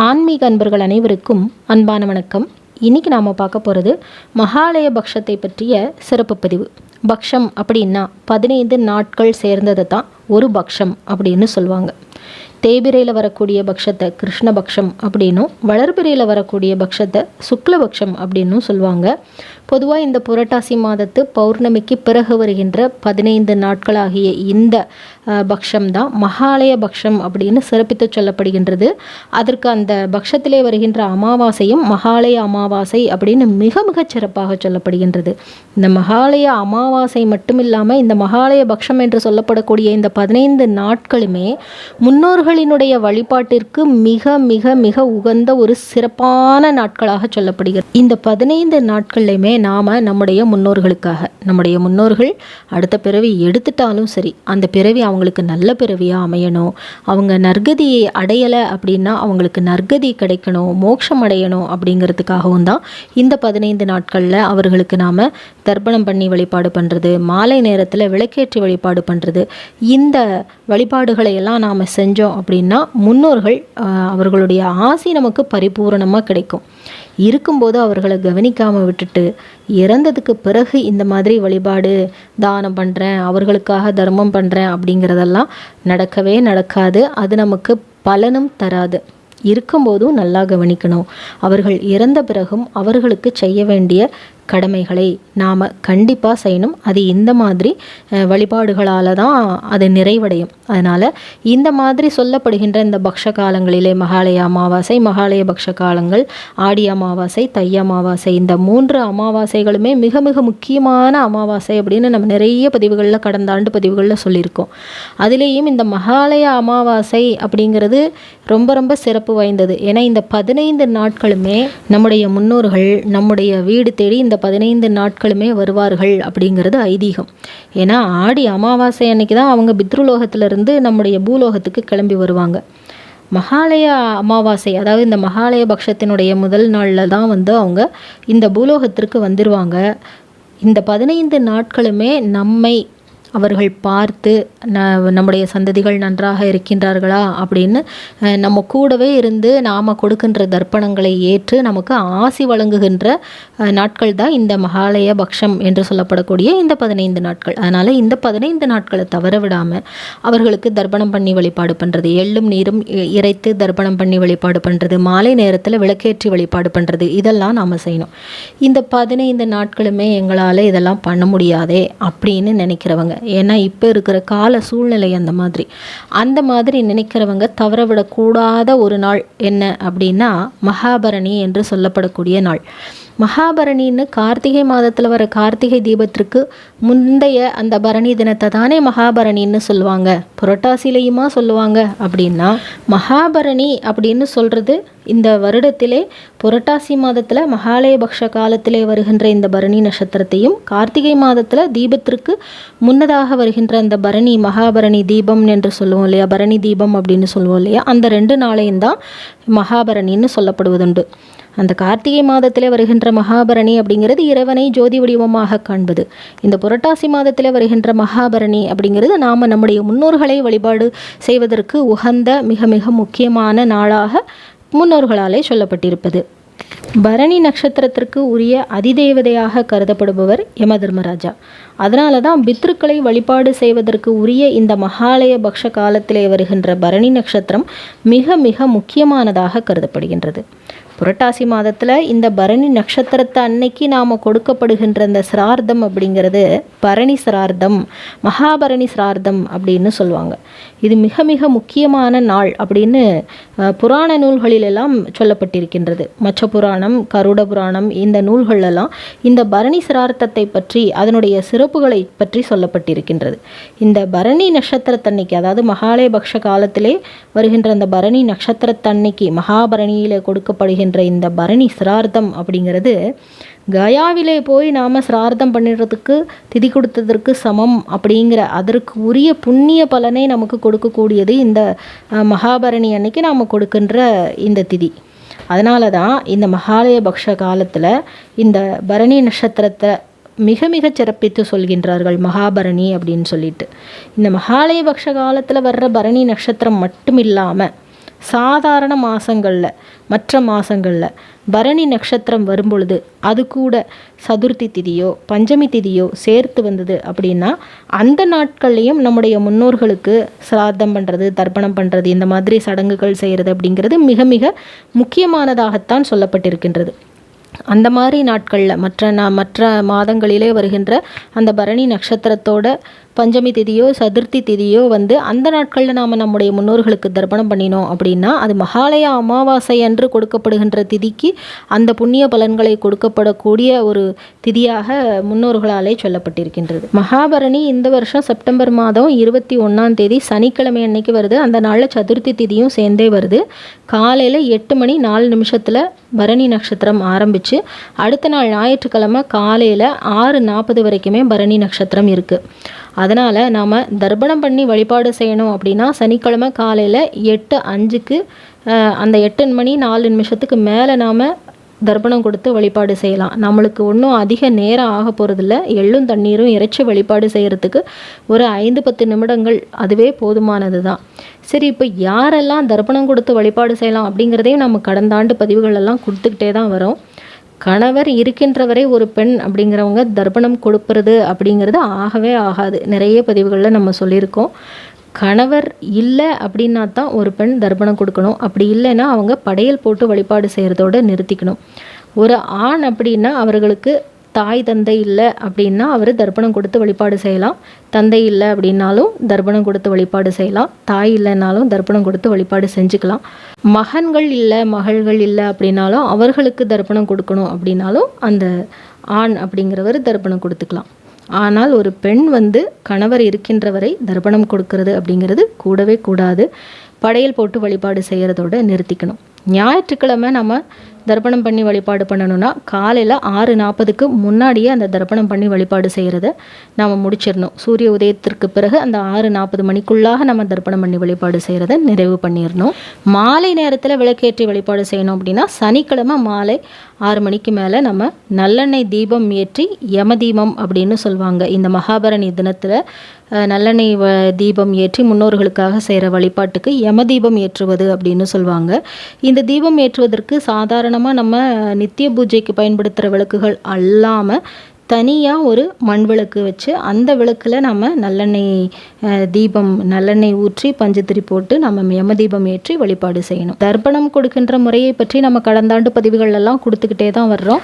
ஆன்மீக அன்பர்கள் அனைவருக்கும் அன்பான வணக்கம். இன்னைக்கு நாம் பார்க்க போகிறது மகாலய பக்ஷத்தை பற்றிய சிறப்பு பதிவு. பக்ஷம் அப்படின்னா பதினைந்து நாட்கள் சேர்ந்ததை தான் ஒரு பக்ஷம் அப்படின்னு சொல்லுவாங்க. தேய்பிரையில் வரக்கூடிய பக்ஷத்தை கிருஷ்ணபக்ஷம் அப்படின்னும் வளர்பிரையில் வரக்கூடிய பக்ஷத்தை சுக்லபக்ஷம் அப்படின்னும் சொல்லுவாங்க. பொதுவாக இந்த புரட்டாசி மாதத்து பௌர்ணமிக்கு பிறகு வருகின்ற பதினைந்து நாட்களாகிய இந்த பக்ஷம் தான் மகாலய பக்ஷம் அப்படின்னு சிறப்பித்து சொல்லப்படுகின்றது. அதற்கு அந்த பக்ஷத்திலே வருகின்ற அமாவாசையும் மகாலய அமாவாசை அப்படின்னு மிக மிகச் சிறப்பாக சொல்லப்படுகின்றது. இந்த மகாலய அமாவாசை மட்டும் இல்லாமல் இந்த மகாலய பக்ஷம் என்று சொல்லப்படக்கூடிய இந்த பதினைந்து நாட்களுமே முன்னோர்கள் முன்னோர்களினுடைய வழிபாட்டிற்கு மிக மிக மிக உகந்த ஒரு சிறப்பான நாட்களாக சொல்லப்படுகிறது. இந்த பதினைந்து நாட்கள்லையுமே நாம் நம்முடைய முன்னோர்களுக்காக நம்முடைய முன்னோர்கள் அடுத்த பிறவி எடுத்துட்டாலும் சரி அந்த பிறவி அவங்களுக்கு நல்ல பிறவியாக அமையணும். அவங்க நற்கதியை அடையலை அப்படின்னா அவங்களுக்கு நற்கதி கிடைக்கணும் மோட்சம் அடையணும் அப்படிங்கிறதுக்காகவும் தான் இந்த பதினைந்து நாட்களில் அவர்களுக்கு நாம் தர்ப்பணம் பண்ணி வழிபாடு பண்ணுறது மாலை நேரத்தில் விளக்கேற்றி வழிபாடு பண்ணுறது இந்த வழிபாடுகளை எல்லாம் நாம் செஞ்சோம் அப்படின்னா முன்னோர்கள் அவர்களுடைய ஆசி நமக்கு பரிபூரணமாக கிடைக்கும். இருக்கும்போது அவர்களை கவனிக்காமல் விட்டுட்டு இறந்ததுக்கு பிறகு இந்த மாதிரி வழிபாடு தானம் பண்ணுறேன் அவர்களுக்காக தர்மம் பண்ணுறேன் அப்படிங்கிறதெல்லாம் நடக்கவே நடக்காது. அது நமக்கு பலனும் தராது. இருக்கும்போதும் நல்லா கவனிக்கணும். அவர்கள் இறந்த பிறகும் அவர்களுக்கு செய்ய வேண்டிய கடமைகளை நாம் கண்டிப்பாக செய்யணும். அது இந்த மாதிரி வழிபாடுகளால் தான் அது நிறைவடையும். அதனால் இந்த மாதிரி சொல்லப்படுகின்ற இந்த பக்ஷ காலங்களிலே மகாலய அமாவாசை மகாலய பக்ஷ காலங்கள் ஆடி அமாவாசை தை அமாவாசை இந்த மூன்று அமாவாசைகளுமே மிக மிக முக்கியமான அமாவாசை அப்படின்னு நம்ம நிறைய பதிவுகளில் கடந்த ஆண்டு பதிவுகளில் சொல்லியிருக்கோம். அதுலேயும் இந்த மகாலய அமாவாசை அப்படிங்கிறது ரொம்ப ரொம்ப சிறப்பு வாய்ந்தது. ஏன்னா இந்த பதினைந்து நாட்களுமே நம்முடைய முன்னோர்கள் நம்முடைய வீடு தேடி இந்த பதினைந்து நாட்களுமே வருவார்கள் அப்படிங்கிறது ஐதீகம். ஏன்னா ஆடி அமாவாசை அன்னைக்கு தான் அவங்க பித்ருலோகத்திலிருந்து நம்முடைய பூலோகத்துக்கு கிளம்பி வருவாங்க. மகாலய அமாவாசை அதாவது இந்த மகாலய பக்ஷத்தினுடைய முதல் நாளில் தான் வந்து அவங்க இந்த பூலோகத்திற்கு வந்துடுவாங்க இந்த பதினைந்து நாட்களுமே நம்மை அவர்கள் பார்த்து ந நம்முடைய சந்ததிகள் நன்றாக இருக்கின்றார்களா? அப்படின்னு நம்ம கூடவே இருந்து நாம் கொடுக்கின்ற தர்ப்பணங்களை ஏற்று நமக்கு ஆசி வழங்குகின்ற நாட்கள் தான் இந்த மகாலய பக்ஷம் என்று சொல்லப்படக்கூடிய இந்த பதினைந்து நாட்கள். அதனால் இந்த பதினைந்து நாட்களை தவற விடாமல் அவர்களுக்கு தர்ப்பணம் பண்ணி வழிபாடு பண்ணுறது எள்ளும் நீரும் இ- இறைத்து தர்ப்பணம் பண்ணி வழிபாடு பண்ணுறது மாலை நேரத்தில் விளக்கேற்றி வழிபாடு பண்ணுறது இதெல்லாம் நாம் செய்யணும். இந்த பதினைந்து நாட்களுமே எங்களால் இதெல்லாம் பண்ண முடியாதே அப்படின்னு நினைக்கிறவங்க. ஏன்னா இப்போ இருக்கிற கால சூழ்நிலை அந்த மாதிரி. அந்த மாதிரி நினைக்கிறவங்க தவற விடக்கூடாத ஒரு நாள் என்ன அப்படின்னா மகாபரணி என்று சொல்லப்படக்கூடிய நாள். மகாபரணின்னு கார்த்திகை மாதத்தில் வர கார்த்திகை தீபத்திற்கு முந்தைய அந்த பரணி தினத்தை தானே மகாபரணின்னு சொல்லுவாங்க. புரட்டாசிலையுமா சொல்லுவாங்க அப்படின்னா மகாபரணி அப்படின்னு சொல்கிறது இந்த வருடத்திலே புரட்டாசி மாதத்தில் மகாலயபக்ஷ காலத்திலே வருகின்ற இந்த பரணி நட்சத்திரத்தையும் கார்த்திகை மாதத்தில் தீபத்திற்கு முன்னதாக வருகின்ற அந்த பரணி மகாபரணி தீபம் என்று சொல்லுவோம் இல்லையா? பரணி தீபம் அப்படின்னு சொல்லுவோம் இல்லையா? அந்த ரெண்டு நாளையும் தான் மகாபரணின்னு சொல்லப்படுவதுண்டு. அந்த கார்த்திகை மாதத்திலே வருகின்ற மகாபரணி அப்படிங்கிறது இறைவனை ஜோதி வடிவமாக காண்பது. இந்த புரட்டாசி மாதத்திலே வருகின்ற மகாபரணி அப்படிங்கிறது நாம் நம்முடைய முன்னோர்களை வழிபாடு செய்வதற்கு உகந்த மிக மிக முக்கியமான நாளாக முன்னோர்களாலே சொல்லப்பட்டிருப்பது. பரணி நட்சத்திரத்திற்கு உரிய அதிதேவதையாக கருதப்படுபவர் யம தர்மராஜா அதனால தான் பித்ருக்களை வழிபாடு செய்வதற்கு உரிய இந்த மகாலய பக்ஷ காலத்திலே வருகின்ற பரணி நட்சத்திரம் மிக மிக முக்கியமானதாக கருதப்படுகின்றது. புரட்டாசி மாதத்தில் இந்த பரணி நட்சத்திரத்தை அன்னைக்கு நாம் கொடுக்கப்படுகின்ற இந்த சிரார்த்தம் அப்படிங்கிறது பரணி சிரார்த்தம் மகாபரணி சிரார்த்தம் அப்படின்னு சொல்லுவாங்க. இது மிக மிக முக்கியமான நாள் அப்படின்னு புராண நூல்களிலெல்லாம் சொல்லப்பட்டிருக்கின்றது. மச்ச புராணம் கருட புராணம் இந்த நூல்களெல்லாம் இந்த பரணி சிரார்த்தத்தை பற்றி அதனுடைய சிறப்புகளை பற்றி சொல்லப்பட்டிருக்கின்றது. இந்த பரணி நட்சத்திரத்தன்னைக்கு அதாவது மகாலயபக்ஷ காலத்திலே வருகின்ற அந்த பரணி நட்சத்திரத்தன்னைக்கு மகாபரணியில் கொடுக்கப்படுகிற கொடுக்கப்படுகின்ற இந்த பரணி சிரார்த்தம் அப்படிங்கிறது கயாவிலே போய் நாம் சிரார்த்தம் பண்ணிடுறதுக்கு திதி கொடுத்ததற்கு சமம் அப்படிங்கிற அதற்கு உரிய புண்ணிய பலனை நமக்கு கொடுக்கக்கூடியது இந்த மகாபரணி அன்னைக்கு நாம் கொடுக்கின்ற இந்த திதி. அதனால தான் இந்த மகாலய பக்ஷ காலத்தில் இந்த பரணி நட்சத்திரத்தை மிக மிக சிறப்பித்து சொல்கின்றார்கள் மகாபரணி அப்படின்னு சொல்லிட்டு. இந்த மகாலய பக்ஷ காலத்தில் வர்ற பரணி நட்சத்திரம் மட்டும் இல்லாமல் சாதாரண மாதங்களில் மற்ற மாதங்களில் பரணி நட்சத்திரம் வரும்பொழுது அது கூட சதுர்த்தி திதியோ பஞ்சமி திதியோ சேர்த்து வந்தது அப்படின்னா அந்த நாட்கள்லையும் நம்முடைய முன்னோர்களுக்கு சிராத்தம் பண்ணுறது தர்ப்பணம் பண்ணுறது இந்த மாதிரி சடங்குகள் செய்கிறது அப்படிங்கிறது மிக மிக முக்கியமானதாகத்தான் சொல்லப்பட்டிருக்கின்றது. அந்த மாதிரி நாட்களில் மற்ற நா மற்ற மாதங்களிலே வருகின்ற அந்த பரணி நட்சத்திரத்தோட பஞ்சமி திதியோ சதுர்த்தி திதியோ வந்து அந்த நாட்களில் நாம் நம்முடைய முன்னோர்களுக்கு தர்ப்பணம் பண்ணினோம் அப்படின்னா அது மகாலய அமாவாசை அன்று கொடுக்கப்படுகின்ற திதிக்கு அந்த புண்ணிய பலன்களை கொடுக்கப்படக்கூடிய ஒரு திதியாக முன்னோர்களாலே சொல்லப்பட்டிருக்கின்றது. மகாபரணி இந்த வருஷம் செப்டம்பர் மாதம் இருபத்தி ஒன்றாம் தேதி சனிக்கிழமை அன்னைக்கு வருது. அந்த நாளில் சதுர்த்தி திதியும் சேர்ந்தே வருது. காலையில் எட்டு மணி நாலு நிமிஷத்தில் பரணி நட்சத்திரம் ஆரம்பித்து அடுத்த நாள் ஞாயிற்றுக்கிழமை காலையில் ஆறு நாற்பது வரைக்குமே பரணி நட்சத்திரம் இருக்குது அதனால் நாம் தர்ப்பணம் பண்ணி வழிபாடு செய்யணும் அப்படின்னா சனிக்கிழமை காலையில் எட்டு அஞ்சுக்கு அந்த எட்டு மணி நாலு நிமிஷத்துக்கு மேலே நாம் தர்ப்பணம் கொடுத்து வழிபாடு செய்யலாம். நம்மளுக்கு ஒன்றும் அதிக நேரம் ஆக போகிறதில்ல எள்ளும் தண்ணீரும் இறைச்சி வழிபாடு செய்கிறதுக்கு ஒரு ஐந்து பத்து நிமிடங்கள் அதுவே போதுமானது தான் சரி இப்போ யாரெல்லாம் தர்ப்பணம் கொடுத்து வழிபாடு செய்யலாம் அப்படிங்கிறதையும் நம்ம கடந்த ஆண்டு பதிவுகளெல்லாம் கொடுத்துக்கிட்டே தான் வரோம். கணவர் இருக்கின்றவரை ஒரு பெண் அப்படிங்கிறவங்க தர்ப்பணம் கொடுப்பறது அப்படிங்கிறது ஆகவே ஆகாது. நிறைய பதிவுகளில் நம்ம சொல்லியிருக்கோம். கணவர் இல்லை அப்படின்னா தான் ஒரு பெண் தர்ப்பணம் கொடுக்கணும். அப்படி இல்லைன்னா அவங்க படையல் போட்டு வழிபாடு செய்கிறதோட நிறுத்திக்கணும். ஒரு ஆண் அப்படின்னா அவர்களுக்கு தாய் தந்தை இல்லை அப்படின்னா அவர் தர்ப்பணம் கொடுத்து வழிபாடு செய்யலாம். தந்தை இல்லை அப்படின்னாலும் தர்ப்பணம் கொடுத்து வழிபாடு செய்யலாம். தாய் இல்லைனாலும் தர்ப்பணம் கொடுத்து வழிபாடு செஞ்சுக்கலாம். மகன்கள் இல்லை மகள்கள் இல்லை அப்படின்னாலும் அவர்களுக்கு தர்ப்பணம் கொடுக்கணும் அப்படின்னாலும் அந்த ஆண் அப்படிங்கிறவர் தர்ப்பணம் கொடுத்துக்கலாம். ஆனால் ஒரு பெண் வந்து கணவர் இருக்கின்ற வரை தர்ப்பணம் கொடுக்கறது அப்படிங்கிறது கூடவே கூடாது. படையல் போட்டு வழிபாடு செய்கிறதோட நிறுத்திக்கணும். ஞாயிற்றுக்கிழமை நம்ம தர்ப்பணம் பண்ணி வழிபாடு பண்ணணும்னா காலையில் ஆறு நாற்பதுக்கு முன்னாடியே அந்த தர்ப்பணம் பண்ணி வழிபாடு செய்கிறத நம்ம முடிச்சிடணும். சூரிய உதயத்திற்கு பிறகு அந்த ஆறு நாற்பது மணிக்குள்ளாக நம்ம தர்ப்பணம் பண்ணி வழிபாடு செய்கிறத நிறைவு பண்ணிடணும். மாலை நேரத்தில் விளக்கேற்றி வழிபாடு செய்யணும் அப்படின்னா சனிக்கிழமை மாலை ஆறு மணிக்கு மேலே நம்ம நல்லெண்ணெய் தீபம் ஏற்றி யம தீபம் அப்படின்னு சொல்லுவாங்க. இந்த மகாபரணி தினத்தில் நல்லெண்ணெய் வ தீபம் ஏற்றி முன்னோர்களுக்காக செய்கிற வழிபாட்டுக்கு யம தீபம் ஏற்றுவது அப்படின்னு சொல்லுவாங்க இந்த தீபம் ஏற்றுவதற்கு சாதாரணமாக நம்ம நித்திய பூஜைக்கு பயன்படுத்துகிற விளக்குகள் அல்லாமல் தனியாக ஒரு மண் விளக்கு வச்சு அந்த விளக்கில் நம்ம நல்லெண்ணெய் தீபம் நல்லெண்ணெய் ஊற்றி பஞ்சத்திரி போட்டு நம்ம யம தீபம் ஏற்றி வழிபாடு செய்யணும். தர்ப்பணம் கொடுக்கின்ற முறையை பற்றி நம்ம கடந்த ஆண்டு பதிவுகள் எல்லாம் கொடுத்துக்கிட்டே தான் வர்றோம்.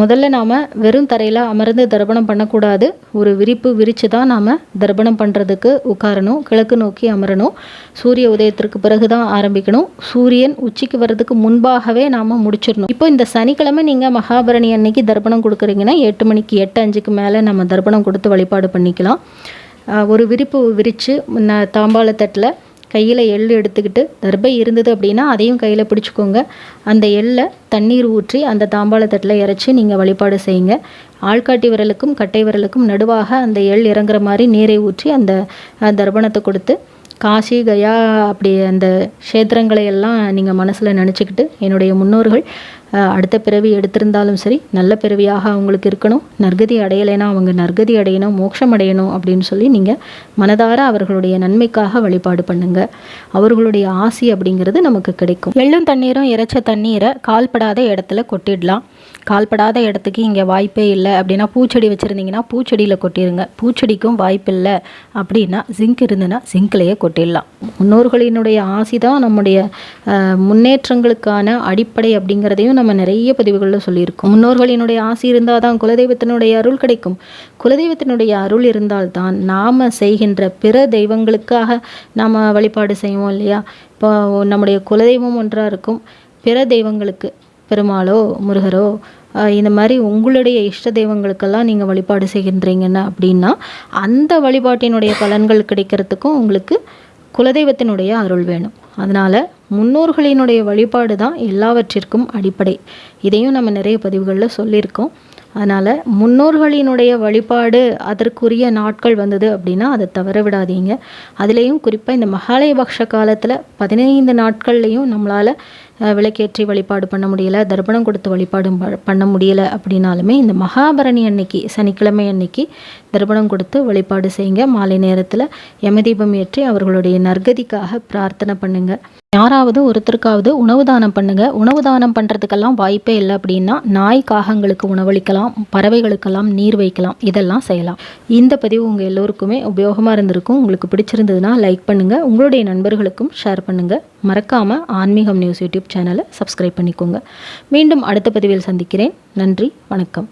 முதல்ல நாம் வெறும் தரையில் அமர்ந்து தர்ப்பணம் பண்ணக்கூடாது. ஒரு விரிப்பு விரித்து தான் நாம் தர்ப்பணம் பண்ணுறதுக்கு உட்காரணும். கிழக்கு நோக்கி அமரணும். சூரிய உதயத்திற்கு பிறகு தான் ஆரம்பிக்கணும். சூரியன் உச்சிக்கு வர்றதுக்கு முன்பாகவே நாம் முடிச்சிடணும். இப்போ இந்த சனிக்கிழமை நீங்கள் மகாபரணி அன்னைக்கு தர்ப்பணம் கொடுக்குறீங்கன்னா எட்டு மணிக்கு எட்டு அஞ்சுக்கு மேலே நம்ம தர்ப்பணம் கொடுத்து வழிபாடு பண்ணிக்கலாம். ஒரு விரிப்பு விரித்து தாம்பாளத்தட்டில் கையில் எள் எடுத்துக்கிட்டு தர்பை இருந்தது அப்படின்னா அதையும் கையில் பிடிச்சிக்கோங்க. அந்த எள்ளை தண்ணீர் ஊற்றி அந்த தாம்பாளத்தட்டில் இறச்சி நீங்கள் வழிபாடு செய்யுங்க. ஆள்காட்டி விரலுக்கும் கட்டை விரலுக்கும் நடுவாக அந்த எள் இறங்குற மாதிரி நீரை ஊற்றி அந்த தர்பணத்தை தர்ப்பணத்தை கொடுத்து காசி கயா அப்படி அந்த க்ஷேத்திரங்களை எல்லாம் நீங்கள் மனசில் நினச்சிக்கிட்டு என்னுடைய முன்னோர்கள் அடுத்த பிறவி எடுத்திருந்தாலும் சரி நல்ல பிறவியாக அவங்களுக்கு இருக்கணும். நற்கதி அடையலைன்னா அவங்க நற்கதி அடையணும் மோட்சம் அடையணும் அப்படின்னு சொல்லி நீங்கள் மனதார அவர்களுடைய நன்மைக்காக வழிபாடு பண்ணுங்க. அவர்களுடைய ஆசி அப்படிங்கிறது நமக்கு கிடைக்கும். எள்ளும் தண்ணீரும் இறைச்ச தண்ணீரை கால்படாத இடத்துல கொட்டிடலாம். கால்படாத இடத்துக்கு இங்கே வாய்ப்பே இல்லை அப்படின்னா பூச்செடி வச்சுருந்தீங்கன்னா பூச்செடியில் கொட்டிடுங்க பூச்செடிக்கும் வாய்ப்பு இல்லை அப்படின்னா ஜிங்க் இருந்ததுன்னா ஜிங்க்லேயே கொட்டிடலாம். முன்னோர்களினுடைய ஆசி தான் நம்முடைய முன்னேற்றங்களுக்கான அடிப்படை அப்படிங்கிறதையும் நம்ம நிறைய பதிவுகளில் சொல்லியிருக்கோம். முன்னோர்களினுடைய ஆசி இருந்தால் தான் குலதெய்வத்தினுடைய அருள் கிடைக்கும். குலதெய்வத்தினுடைய அருள் இருந்தால்தான் நாம் செய்கின்ற பிற தெய்வங்களுக்காக நாம் வழிபாடு செய்வோம் இல்லையா? இப்போ நம்முடைய குலதெய்வம் ஒன்றாக இருக்கும். பிற தெய்வங்களுக்கு பெருமாளோ முருகரோ இந்த மாதிரி உங்களுடைய இஷ்ட தெய்வங்களுக்கெல்லாம் நீங்கள் வழிபாடு செய்கின்றீங்கன்னா அப்படின்னா அந்த வழிபாட்டினுடைய பலன்கள் கிடைக்கிறதுக்கும் உங்களுக்கு குலதெய்வத்தினுடைய அருள் வேணும். அதனால் முன்னோர்களினுடைய வழிபாடு தான் எல்லாவற்றிற்கும் அடிப்படை. இதையும் நம்ம நிறைய பதிவுகளில் சொல்லியிருக்கோம். அதனால் முன்னோர்களினுடைய வழிபாடு அதற்குரிய நாட்கள் வந்தது அப்படின்னா அதை தவற விடாதீங்க. அதுலேயும் குறிப்பாக இந்த மகாலய பக்ஷ காலத்தில் பதினைந்து நாட்கள்லேயும் நம்மளால் விளக்கேற்றி வழிபாடு பண்ண முடியல தர்ப்பணம் கொடுத்து வழிபாடு ப- பண்ண முடியல அப்படின்னாலுமே இந்த மகாபரணி அன்னைக்கு சனிக்கிழமை அன்னைக்கு தர்ப்பணம் கொடுத்து வழிபாடு செய்யுங்க. மாலை நேரத்தில் யமதீபம் ஏற்றி அவர்களுடைய நற்கதிக்காக பிரார்த்தனை பண்ணுங்க. யாராவது ஒருத்தருக்காவது உணவு தானம் பண்ணுங்க. உணவு தானம் பண்ணுறதுக்கெல்லாம் வாய்ப்பே இல்லை அப்படின்னா நாய் காகங்களுக்கு உணவளிக்கலாம் பறவைகளுக்கெல்லாம் நீர் வைக்கலாம் இதெல்லாம் செய்யலாம். இந்த பதிவு உங்கள் எல்லோருக்குமே உபயோகமாக இருந்திருக்கும். உங்களுக்கு பிடிச்சிருந்ததுன்னா லைக் பண்ணுங்கள் உங்களுடைய நண்பர்களுக்கும் ஷேர் பண்ணுங்கள் மறக்காமல் ஆன்மீகம் நியூஸ் யூடியூப் சேனலை சப்ஸ்கிரைப் பண்ணிக்கோங்க. மீண்டும் அடுத்த பதிவில் சந்திக்கிறேன். நன்றி வணக்கம்.